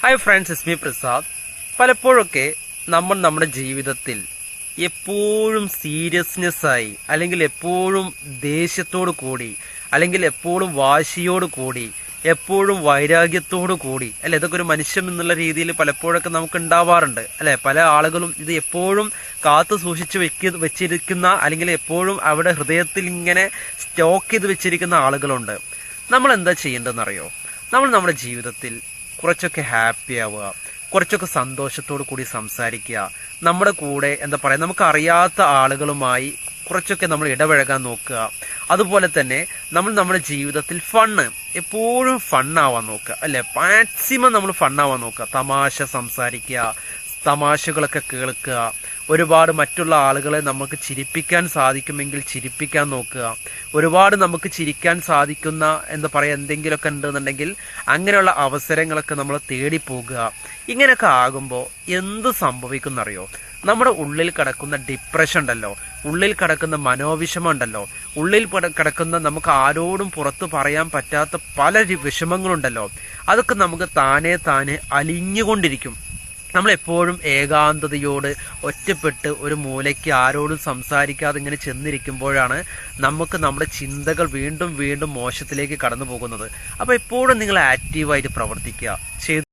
Hi friends എസ് മി പ്രസാദ് പലപ്പോഴൊക്കെ നമ്മൾ നമ്മുടെ ജീവിതത്തിൽ എപ്പോഴും സീരിയസ്നെസ് ആയി അല്ലെങ്കിൽ എപ്പോഴും ദേഷ്യത്തോടു കൂടി അല്ലെങ്കിൽ എപ്പോഴും വാശിയോട് കൂടി എപ്പോഴും വൈരാഗ്യത്തോടു കൂടി അല്ലെ? ഇതൊക്കെ ഒരു മനുഷ്യൻ എന്നുള്ള രീതിയിൽ പലപ്പോഴൊക്കെ നമുക്ക് ഉണ്ടാവാറുണ്ട് അല്ലെ? പല ആളുകളും ഇത് എപ്പോഴും കാത്തു സൂക്ഷിച്ചു വെക്ക വെച്ചിരിക്കുന്ന അല്ലെങ്കിൽ എപ്പോഴും അവിടെ ഹൃദയത്തിൽ ഇങ്ങനെ സ്റ്റോക്ക് ചെയ്ത് വെച്ചിരിക്കുന്ന ആളുകളുണ്ട്. നമ്മൾ എന്താ ചെയ്യേണ്ടതെന്നറിയോ? നമ്മൾ നമ്മുടെ ജീവിതത്തിൽ കുറച്ചൊക്കെ ഹാപ്പി ആവുക കുറച്ചൊക്കെ സന്തോഷത്തോടു കൂടി സംസാരിക്കുക നമ്മുടെ കൂടെ എന്താ പറയുക നമുക്ക് അറിയാത്ത ആളുകളുമായി കുറച്ചൊക്കെ നമ്മൾ ഇടപഴകാൻ നോക്കുക. അതുപോലെ തന്നെ നമ്മൾ നമ്മുടെ ജീവിതത്തിൽ ഫണ്ണ് എപ്പോഴും ഫണ്ണാവാൻ നോക്കുക അല്ലെ? മാക്സിമം നമ്മൾ ഫണ്ണാവാൻ നോക്കുക. തമാശ സംസാരിക്കുക തമാശകളൊക്കെ കേൾക്കുക. ഒരുപാട് മറ്റുള്ള ആളുകളെ നമുക്ക് ചിരിപ്പിക്കാൻ സാധിക്കുമെങ്കിൽ ചിരിപ്പിക്കാൻ നോക്കുക. ഒരുപാട് നമുക്ക് ചിരിക്കാൻ സാധിക്കുന്ന എന്ന് പറയുക എന്തെങ്കിലുമൊക്കെ ഉണ്ടെന്നുണ്ടെങ്കിൽ അങ്ങനെയുള്ള അവസരങ്ങളൊക്കെ നമ്മൾ തേടി പോകുക. ഇങ്ങനെയൊക്കെ ആകുമ്പോൾ എന്ത് സംഭവിക്കുന്നറിയോ നമ്മുടെ ഉള്ളിൽ കിടക്കുന്ന ഡിപ്രഷൻ ഉണ്ടല്ലോ. ഉള്ളിൽ കിടക്കുന്ന മനോവിഷമം ഉണ്ടല്ലോ. ഉള്ളിൽ കിടക്കുന്ന നമുക്ക് ആരോടും പുറത്തു പറയാൻ പറ്റാത്ത പല വിഷമങ്ങളുണ്ടല്ലോ. അതൊക്കെ നമുക്ക് താനേ താനെ അലിഞ്ഞുകൊണ്ടിരിക്കും. നമ്മൾ എപ്പോഴും ഏകാന്തതയോട് ഒറ്റപ്പെട്ട് ഒരു മൂലയ്ക്ക് ആരോടും സംസാരിക്കാതെ ഇങ്ങനെ ചെന്നിരിക്കുമ്പോഴാണ് നമുക്ക് നമ്മുടെ ചിന്തകൾ വീണ്ടും വീണ്ടും മോശത്തിലേക്ക് കടന്നു പോകുന്നത് അപ്പോൾ എപ്പോഴും നിങ്ങൾ ആക്റ്റീവായിട്ട് പ്രവർത്തിക്കുക. ചെയ്ത്